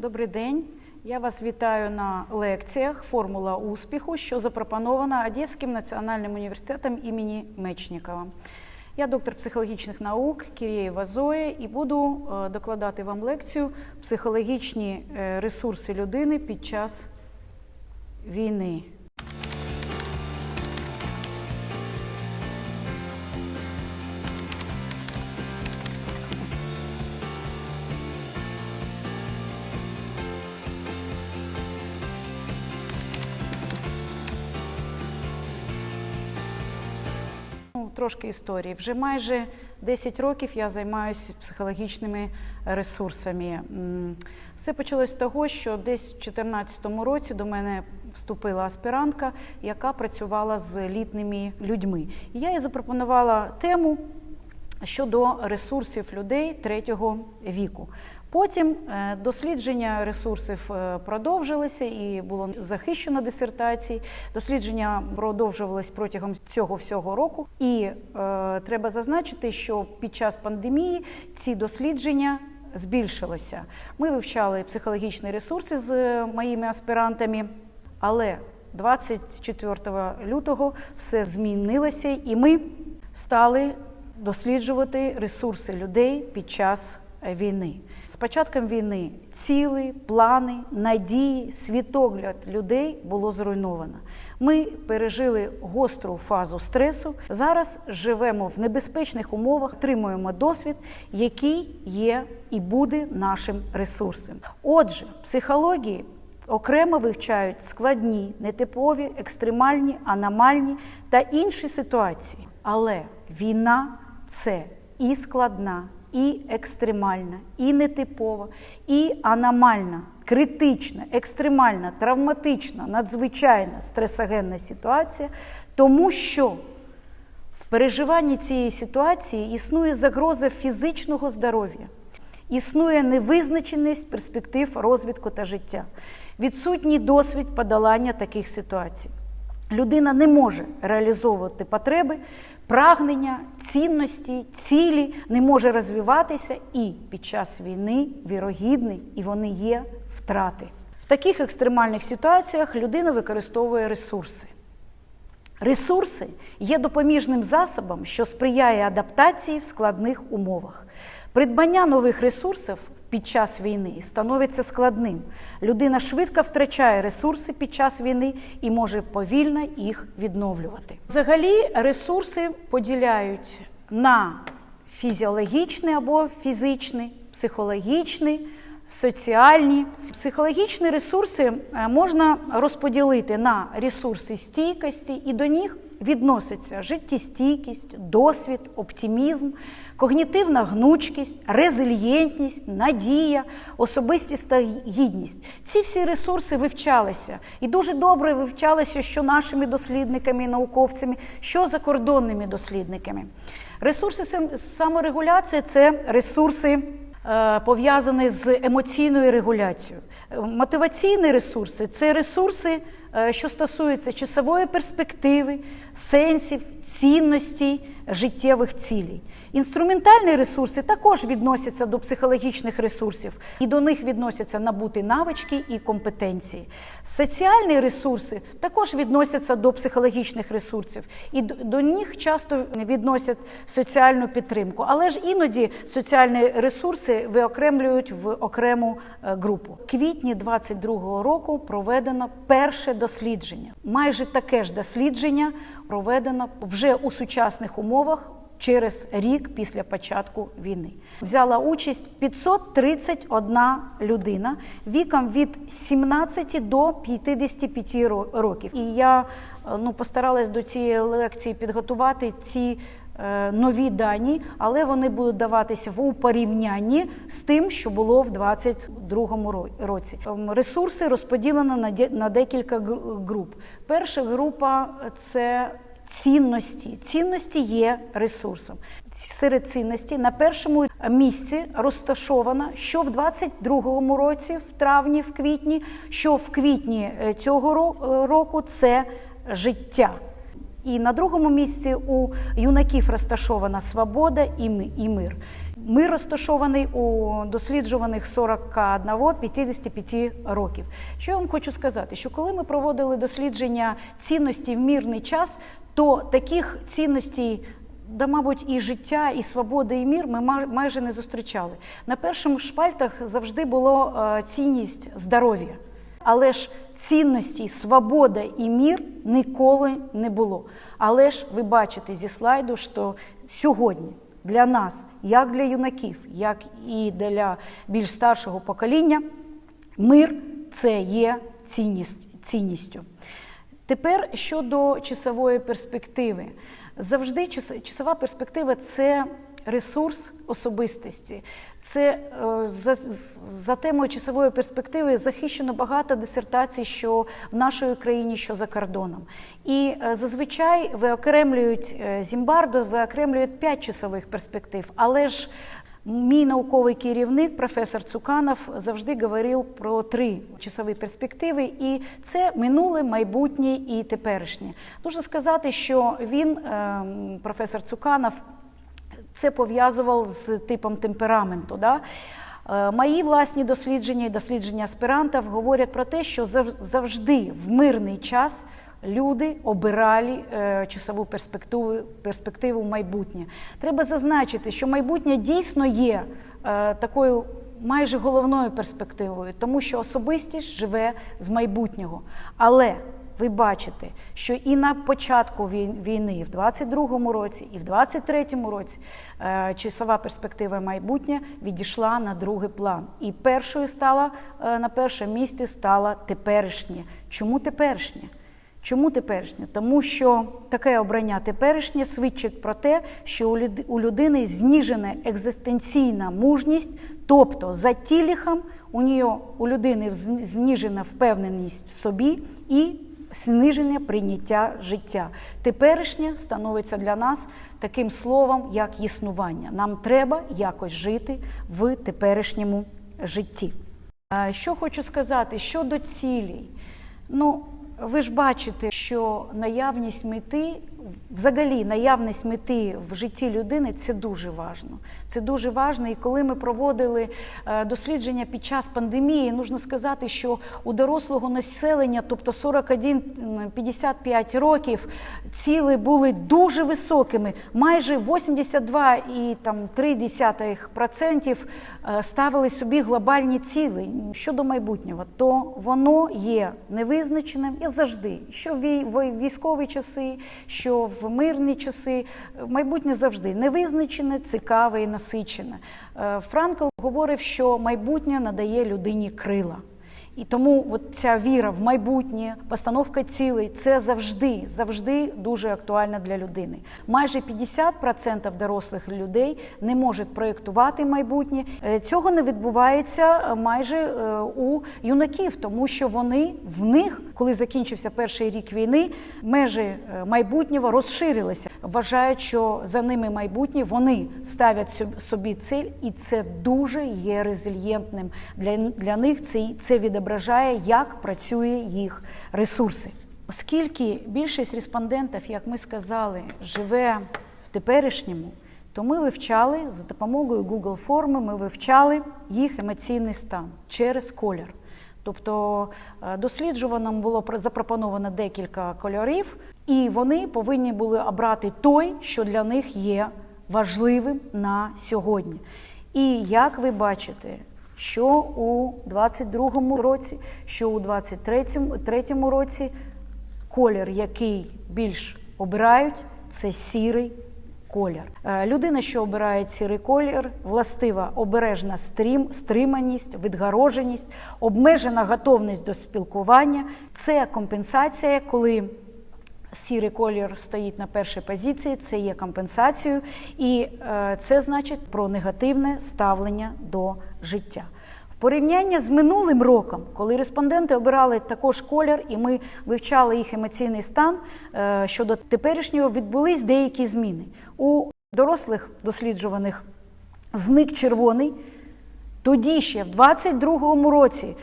Добрий день. Я вас вітаю на лекціях Формула успіху, що запропонована Одеським національним університетом імені Мечникова. Я доктор психологічних наук Кірєєва Зоя і буду е, докладати вам лекцію Психологічні е, ресурси людини під час війни. Трошки історії. Вже майже 10 років я займаюся психологічними ресурсами. Все почалось з того, що десь в 2014 році до мене вступила аспірантка, яка працювала з літніми людьми. І я їй запропонувала тему щодо ресурсів людей третього віку. Потім е, дослідження ресурсів е, продовжилися і було захищено дисертації. Дослідження продовжувалось протягом цього всього року. І е, треба зазначити, що під час пандемії ці дослідження збільшилося. Ми вивчали психологічні ресурси з е, моїми аспірантами, але 24 лютого все змінилося, і ми стали досліджувати ресурси людей під час війни. З початком війни ціли, плани, надії, світогляд людей було зруйновано. Ми пережили гостру фазу стресу. Зараз живемо в небезпечних умовах, отримуємо досвід, який є і буде нашим ресурсом. Отже, психології окремо вивчають складні, нетипові, екстремальні, аномальні та інші ситуації. Але війна це і складна, і екстремальна, і нетипова, і аномальна, критична, екстремальна, травматична, надзвичайна стресогенна ситуація, тому що в переживанні цієї ситуації існує загроза фізичного здоров'я, існує невизначеність перспектив розвитку та життя, відсутній досвід подолання таких ситуацій. Людина не може реалізовувати потреби, прагнення, цінності, цілі, не може розвиватися, і під час війни вірогідний, і вони є втрати. В таких екстремальних ситуаціях людина використовує ресурси. Ресурси є допоміжним засобом, що сприяє адаптації в складних умовах. Придбання нових ресурсів під час війни становиться складним. Людина швидко втрачає ресурси під час війни і може повільно їх відновлювати. Взагалі, ресурси поділяють на фізіологічний або фізичний, психологічний. Соціальні психологічні ресурси е, можна розподілити на ресурси стійкості, і до них відноситься життєстійкість, досвід, оптимізм, когнітивна гнучкість, резильєнтність, надія, особистість та гідність. Ці всі ресурси вивчалися і дуже добре вивчалися, що нашими дослідниками, і науковцями, що закордонними дослідниками. Ресурси саморегуляції це ресурси. е, Пов'язані з емоційною регуляцією. Мотиваційні ресурси це ресурси, що стосується часової перспективи, сенсів, цінностей, життєвих цілей. Інструментальні ресурси також відносяться до психологічних ресурсів, і до них відносяться набуті навички і компетенції. Соціальні ресурси також відносяться до психологічних ресурсів, і до, них часто відносять соціальну підтримку. Але ж іноді соціальні ресурси виокремлюють в окрему е, групу. Квітні 22-го року проведено перше дослідження. Майже таке ж дослідження проведено вже у сучасних умовах через рік після початку війни. Взяла участь 531 людина віком від 17 до 55 років. І я е, ну, постаралась до цієї лекції підготувати ці е, нові дані, але вони будуть даватися в порівнянні з тим, що було в 2022 ро- році. Ем, Ресурси розподілені на декілька груп. Перша група це цінності. Цінності є ресурсом. Серед цінностей на першому місці розташовано, що в 22-му році, в травні, в квітні, що в квітні е, цього е, року це життя. І на другому місці у юнаків розташована свобода і мир. Мир розташований у досліджуваних 41-55 років. Що я вам хочу сказати? Що коли ми проводили дослідження цінностей в мирний час, то таких цінностей, да, мабуть, і життя, і свобода, і мір ми майже не зустрічали. На перших шпальтах завжди було е, цінність здоров'я. Але ж цінності, свобода і мір ніколи не було. Але ж ви бачите зі слайду, що сьогодні для нас, як для юнаків, як і для більш старшого покоління, мир це є цінність, цінністю. Тепер щодо часової перспективи. Завжди часова перспектива це ресурс особистості. Це е, за, за темою часової перспективи захищено багато дисертацій, що в нашій країні, що за кордоном. І е, зазвичай виокремлюють е, Зімбардо, виокремлюють п'ять часових перспектив, але ж Мій науковий керівник, професор Цуканов, завжди говорив про три часові перспективи, і це минуле, майбутнє і теперішнє. Можна сказати, що він, ем, професор Цуканов, це пов'язував з типом темпераменту. Да? Е, Мої власні дослідження і дослідження аспірантів говорять про те, що завжди в мирний час люди обирали е, часову перспективу, перспективу в майбутнє. Треба зазначити, що майбутнє дійсно є е, такою майже головною перспективою, тому що особистість живе з майбутнього. Але ви бачите, що і на початку вій- війни, в 22-му році, і в 23-му році е, часова перспектива майбутнє відійшла на другий план. І першою стала е, на першому місці стала теперішнє. Чому теперішнє? Чому теперішнє? Тому що таке обрання теперішнє свідчить про те, що у людини зніжена екзистенційна мужність, тобто за тіліхом у нее, у людини зніжена впевненість в собі і зниження прийняття життя. Теперішнє становиться для нас таким словом, як існування. Нам треба якось жити в теперішньому житті. Що хочу сказати щодо цілей. Ну, ви ж бачите, що наявність мети, взагалі наявність мети в житті людини це дуже важливо. Це дуже важливо. І коли ми проводили е, дослідження під час пандемії, нужно сказати, що у дорослого населення, тобто 41-55 років, ціли були дуже високими. Майже 82,3% е, ставили собі глобальні цілі щодо майбутнього, то воно є невизначеним і завжди, що в вій- в військові часи, що в мирні часи, майбутнє завжди невизначене, цікаве і насичене. Е, Франкл говорив, що майбутнє надає людині крила. І тому от ця віра в майбутнє, постановка цілей це завжди, завжди дуже актуальна для людини. Майже 50% дорослих людей не можуть проєктувати майбутнє. Е, Цього не відбувається е, майже е, у юнаків, тому що вони в них, коли закінчився перший рік війни, межі майбутнього розширилися. Вважають, що за ними майбутнє вони ставлять соб- собі ціль, і це дуже є резильєнтним для, для них. Це, це відображає, як працює їх ресурси. Оскільки більшість респондентів, як ми сказали, живе в теперішньому, то ми вивчали за допомогою Google форми, ми вивчали їх емоційний стан через колір. Тобто е, досліджуваним було про- запропоновано декілька кольорів, і вони повинні були обрати той, що для них є важливим на сьогодні. І як ви бачите, що у 22-му році, що у 23-му третьому році колір, який більш обирають, це сірий колір. Е, Людина, що обирає сірий колір, властива обережна стрім, стриманість, відгороженість, обмежена готовність до спілкування. Це компенсація, коли Сірий колір стоїть на першій позиції, це є компенсацією, і е, це значить про негативне ставлення до життя. В порівнянні з минулим роком, коли респонденти обирали також колір, і ми вивчали їх емоційний стан е, щодо теперішнього, відбулись деякі зміни. У дорослих досліджуваних зник червоний, тоді ще в 22-му році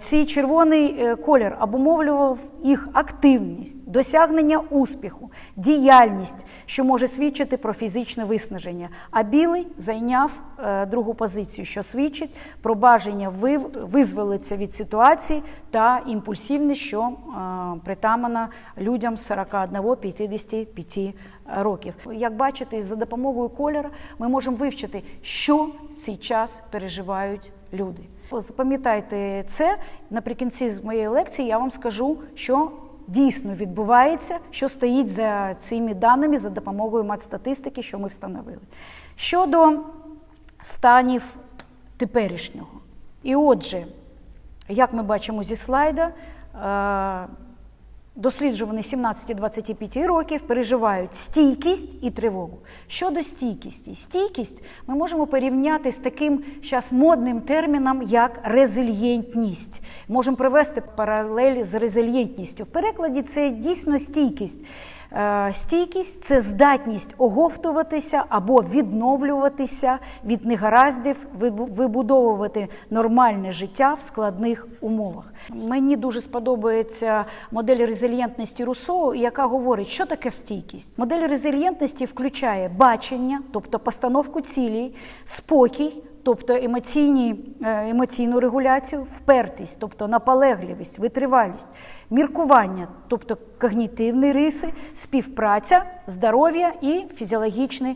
Цей червоний е, колір обумовлював їх активність, досягнення успіху, діяльність, що може свідчити про фізичне виснаження. А білий зайняв е, другу позицію, що свідчить про бажання визволитися від ситуації та імпульсивність, що е, притамана людям 41-55 років. Як бачите, за допомогою кольору ми можемо вивчити, що цей час переживають люди. Запам'ятайте це наприкінці моєї лекції. Я вам скажу, що дійсно відбувається, що стоїть за цими даними за допомогою матстатистики, що ми встановили. Щодо станів теперішнього. І отже, як ми бачимо зі слайда, е, досліджувані 17-25 років переживають стійкість і тривогу. Щодо стійкісті, стійкість ми можемо порівняти з таким зараз модним терміном, як резильєнтність. Можемо привести паралель з резильєнтністю. В перекладі це дійсно стійкість. Е, Стійкість це здатність оговтуватися або відновлюватися від негараздів, вибудовувати нормальне життя в складних умовах. Мені дуже сподобається модель резильєнтності Руссо, яка говорить, що таке стійкість. Модель резильєнтності включає бачення, тобто постановку цілей, спокій. Тобто емоційні, е, емоційну регуляцію, впертість, тобто наполегливість, витривалість, міркування, тобто когнітивні риси, співпраця, здоров'я і фізіологічне е,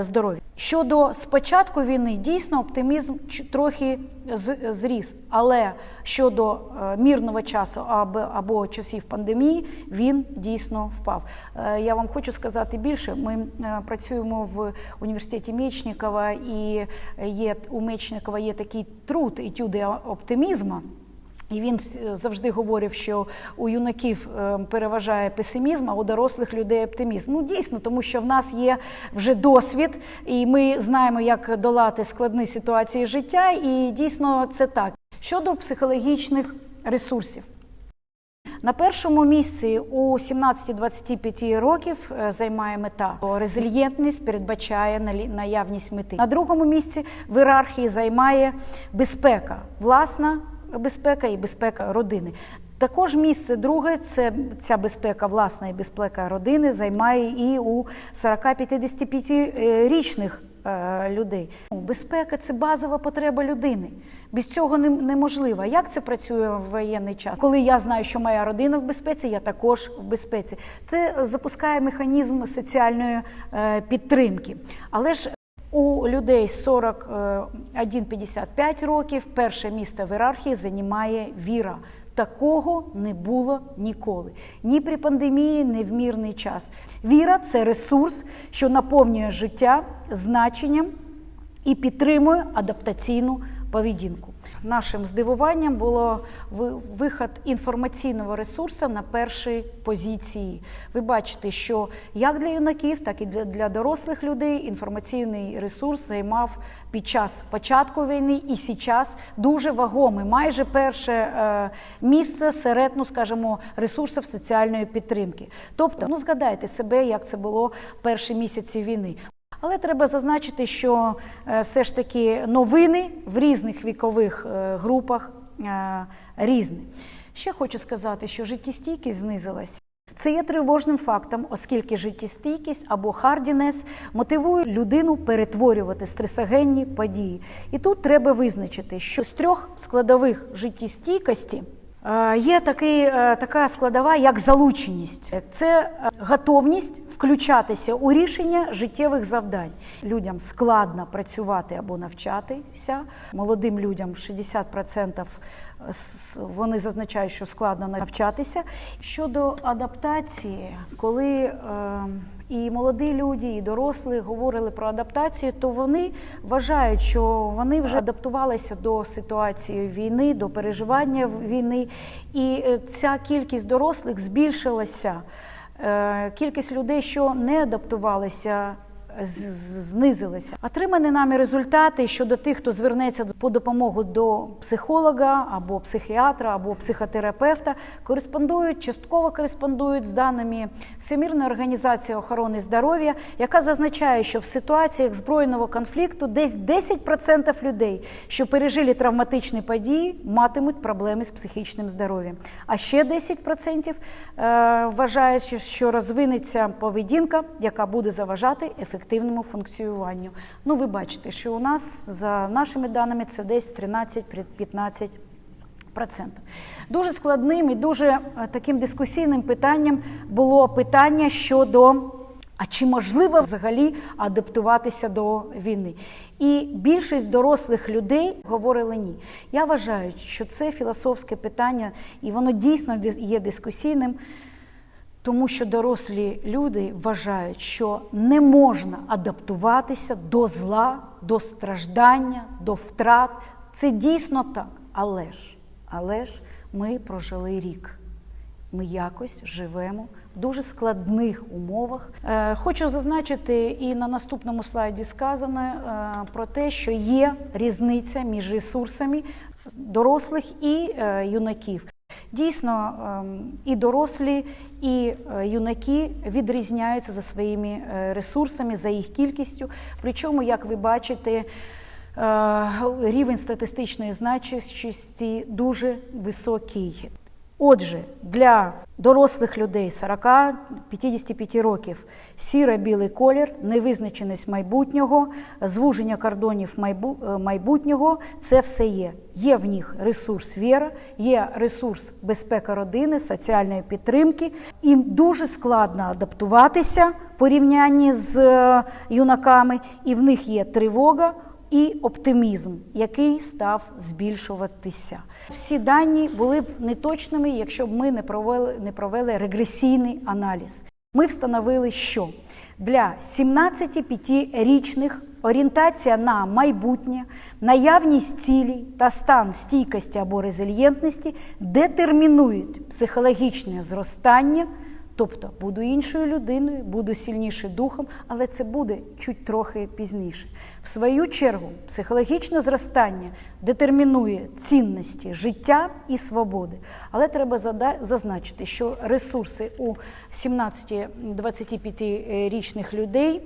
здоров'я. Щодо спочатку війни, дійсно оптимізм трохи зріс, але щодо е, мирного часу або, часів пандемії, він дійсно впав. Е, Я вам хочу сказати більше. Ми е, працюємо в університеті Мечникова, і є у Мечникова є такий труд етюди оптимізму. І він завжди говорив, що у юнаків е, переважає песимізм, а у дорослих людей оптимізм. Ну дійсно, тому що в нас є вже досвід, і ми знаємо, як долати складні ситуації життя. І дійсно це так. Щодо психологічних ресурсів. На першому місці у 17-25 років е, займає мета. Резильєнтність передбачає наявність мети. На другому місці в ієрархії займає безпека, власна безпека і безпека родини. Також місце друге це ця безпека, власна і безпека родини займає і у 40-55-річних е, людей. Ну, Безпека це базова потреба людини. Без цього неможливо. Як це працює в воєнний час? Коли я знаю, що моя родина в безпеці, я також в безпеці. Це запускає механізм соціальної е, підтримки. Але ж у людей 41-55 років перше місце в ієрархії займає віра. Такого не було ніколи. Ні при пандемії, ні в мирний час. Віра це ресурс, що наповнює життя значенням і підтримує адаптаційну поведінку. Нашим здивуванням було виход інформаційного ресурсу на першій позиції. Ви бачите, що як для юнаків, так і для, для дорослих людей інформаційний ресурс займав під час початку війни і зараз дуже вагомий, майже перше е, місце серед, ну скажімо, ресурсів соціальної підтримки. Тобто, ну згадайте себе, як це було перші місяці війни. Але треба зазначити, що е, все ж таки новини в різних вікових е, групах е, різні. Ще хочу сказати, що життєстійкість знизилась. Це є тривожним фактом, оскільки життєстійкість або хардінес мотивує людину перетворювати стресогенні події. І тут треба визначити, що з трьох складових життєстійкості Є такий, така складова, як залученість. Це готовність включатися у рішення життєвих завдань. Людям складно працювати або навчатися. Молодим людям 60% вони зазначають, що складно навчатися. Щодо адаптації, коли е, і молоді люди, і дорослі говорили про адаптацію, то вони вважають, що вони вже адаптувалися до ситуації війни, до переживання війни, і е, ця кількість дорослих збільшилася. Е, Кількість людей, що не адаптувалися, знизилися. Отримані нами результати щодо тих, хто звернеться по допомогу до психолога або психіатра, або психотерапевта, кореспондують, частково кореспондують з даними Всемірної організації охорони здоров'я, яка зазначає, що в ситуаціях збройного конфлікту десь 10% людей, що пережили травматичні події, матимуть проблеми з психічним здоров'ям. А ще 10% е, вважають, що- розвинеться поведінка, яка буде заважати ефективному функціонуванню. Ну, ви бачите, що у нас за нашими даними це десь 13-15%. Дуже складним і дуже е, таким дискусійним питанням було питання щодо. А чи можливо взагалі адаптуватися до війни? І більшість дорослих людей говорили ні. Я вважаю, що це філософське питання, і воно дійсно є дискусійним, тому що дорослі люди вважають, що не можна адаптуватися до зла, до страждання, до втрат. Це дійсно так. Але ж, але ж ми прожили рік. Ми якось живемо в дуже складних умовах. Е, хочу зазначити, і на наступному слайді сказано е, про те, що є різниця між ресурсами дорослих і е, юнаків. Дійсно, ем, і дорослі, і е, юнаки відрізняються за своїми е, ресурсами, за їх кількістю. Причому, як ви бачите, е, рівень статистичної значущості дуже високий. Отже, для дорослих людей 40-55 років сіро-білий колір, невизначеність майбутнього, звуження кордонів е, майбутнього це все є. Є в них ресурс віра, є ресурс безпека родини, соціальної підтримки. Їм дуже складно адаптуватися порівнянні з е, юнаками, і в них є тривога і оптимізм, який став збільшуватися. Всі дані були б неточними, якщо б ми не провели, не провели регресійний аналіз. Ми встановили, що для 17-5-річних орієнтація на майбутнє, наявність цілей та стан стійкості або резильєнтності детермінують психологічне зростання. Тобто буду іншою людиною, буду сильніше духом, але це буде чуть трохи пізніше. В свою чергу, психологічне зростання детермінує цінності життя і свободи. Але треба зазначити, що ресурси у 17-25-річних людей.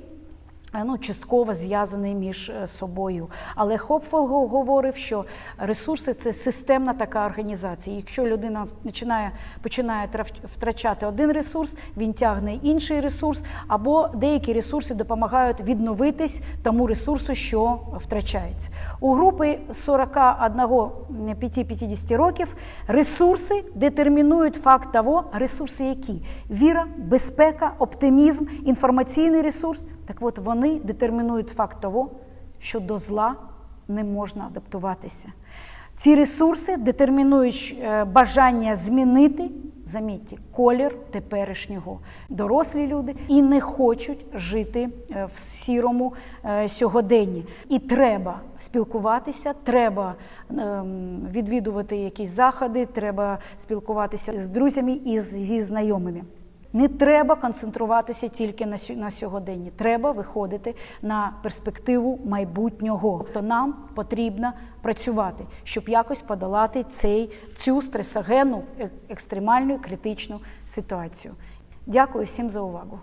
Е, Ну, частково зв'язаний між е, собою. Але Хопфел говорив, що ресурси це системна така організація. Якщо людина починає, починає втрачати один ресурс, він тягне інший ресурс, або деякі ресурси допомагають відновитись тому ресурсу, що втрачається. У групи 41-50 років ресурси детермінують факт того, ресурси які? Віра, безпека, оптимізм, інформаційний ресурс. Так от вони детермінують факт того, що до зла не можна адаптуватися. Ці ресурси детермінують е, бажання змінити, замітьте, колір теперішнього. Дорослі люди і не хочуть жити е, в сірому е, сьогоденні. І треба спілкуватися, треба ем, відвідувати якісь заходи, треба спілкуватися з друзями і зі знайомими. Не треба концентруватися тільки на сю- на сьогоденні. Треба виходити на перспективу майбутнього. То нам потрібно працювати, щоб якось подолати цей цю стресогенну, е- екстремальну критичну ситуацію. Дякую всім за увагу.